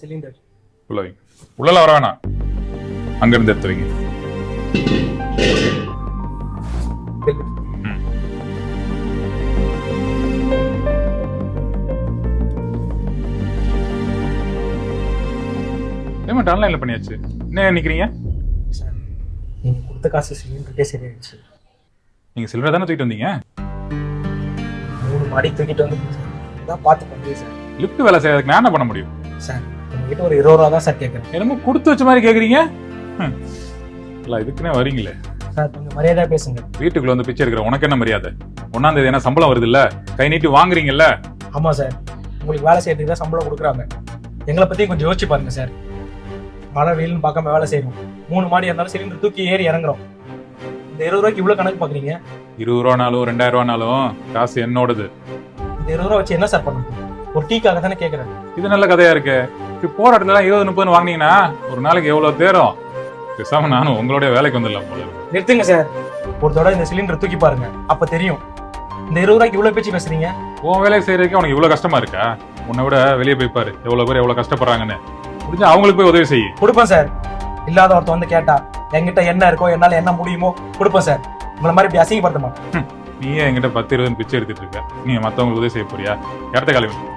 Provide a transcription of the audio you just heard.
Cylinder உள்ள வைங்க உள்ளல வர வேணாம். அங்கிருந்து எடுத்து வைங்க. பேமெண்ட் ஆன்லைன்ல பண்ணியாச்சு? என்ன நிக்கிறீங்க சார் நீங்கள் கொடுத்த காசு சிலிண்டருக்கே சரியாயிடுச்சு. நீங்க சில்வர் தானே தூக்கிட்டு வந்தீங்க? மூணு மாடி தூக்கிட்டு வந்து தான் பார்த்து பண்ணுறேன் சார் லிஃப்ட் வேலை செய்யறதுக்கு நான் என்ன பண்ண முடியும்? சார் உங்ககிட்ட ஒரு இருபது ரூபா தான் சார் கேட்குறேன் என்னமோ கொடுத்து வச்ச மாதிரி கேக்குறீங்க? ஹம். இல்ல இதுக்குன்னே வரீங்களே. சார் கொஞ்சம் மரியாதையாக பேசுங்க. வீட்டுக்குள்ள வந்து பிச்சை எடுக்கிற உனக்கு என்ன மரியாதை? ஒன்னாம் தேதி என்ன சம்பளம் வருது இல்ல கை நீட்டி வாங்குறீங்கல்ல? ஆமாம் சார் உங்களுக்கு வேலை செய்யறதுக்கு தான் சம்பளம் கொடுக்குறாங்க. எங்களை பற்றி கொஞ்சம் யோசிச்சு பாருங்க சார் மழை வெயில்னு பார்க்காம வேலை செய்யணும் மூணு மாடி இருந்தாலும் சிலிண்டர் தூக்கி ஏறி இறங்குறோம். இந்த இருபது ரூபாய்க்கு இவ்வளோ கணக்கு பார்க்குறீங்க இருபது ரூபானாலும் ரெண்டாயிரம் ரூபானாலும் காசு என்னோடது. இந்த இருபது ரூபா வச்சு என்ன சார் பண்ண முடியும் ஒரு டீக்காக தானே கேட்குறேன் இது நல்ல கதையா இருக்கு. இப்படி போற இடத்துல இருபது முப்பது வாங்குனீங்கன்னா ஒரு நாளைக்கு எவ்வளவு தேரும்? பேசாம நானும் உங்களுடைய வேலைக்கு வந்துடலாம் போல. நிறுத்துங்க சார். ஒரு தடவை இந்த சிலிண்டர் தூக்கி பாருங்க. அப்ப தெரியும். இந்த இருபது ரூபாய்க்கு இவ்வளவு பேச்சு பேசுறீங்க? உன் வேலையை செய்யறதுக்கு உனக்கு இவ்வளவு கஷ்டமா இருக்கா? உன்னை விட வெளியே போய் பாரு. எவ்வளவு பேர் எவ்வளவு கஷ்டப்படுறாங்கன்னு. முடிஞ்சா அவங்களுக்கு போய் உதவி செய்யு. கொடுப்பேன் சார். இல்லாத ஒருத்தன் வந்து கேட்டா என்கிட்ட என்ன இருக்கோ என்னால என்ன முடியுமோ கொடுப்பேன் சார். உங்களை மாதிரி இப்படி அசிங்கப்படுத்த மாட்டேன். நீயே என்கிட்ட பத்து இருபது பிச்சை எடுத்துட்டு இருக்க. நீ மத்தவங்களுக்கு உதவி செய்ய போறியா? இடத்த கிளம்பி